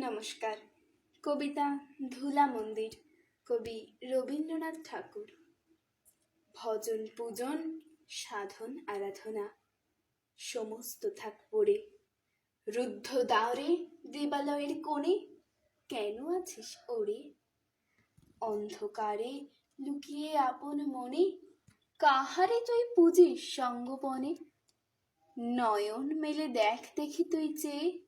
নমস্কার। কবিতা ধুলা মন্দির, কবি রবীন্দ্রনাথ ঠাকুর। ভজন পূজন, সাধন আরাধনা, সমস্ত থাক পড়ে। রুদ্ধ দাওরে দেবালয়ের কোণে কেন আছিস ওরে? অন্ধকারে লুকিয়ে আপন মনে কাহারে তুই পুজিস সঙ্গপনে? নয়ন মেলে দেখ দেখি তুই চেয়ে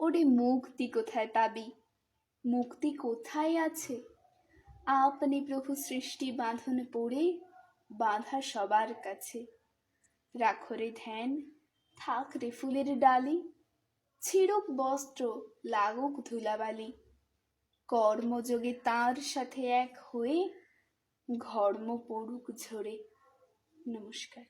ওরে মুক্তি কোথায় পাবি? মুক্তি কোথায় আছে? আপনি প্রভু সৃষ্টি বাঁধন পড়ে বাঁধা সবার কাছে। রাখো রে ধ্যান, থাক রে ফুলের ডালি, ছিড়ুক বস্ত্র, লাগুক ধুলাবালি। কর্মযোগে তার সাথে এক হয়ে ঘর্ম পড়ুক ঝরে। নমস্কার।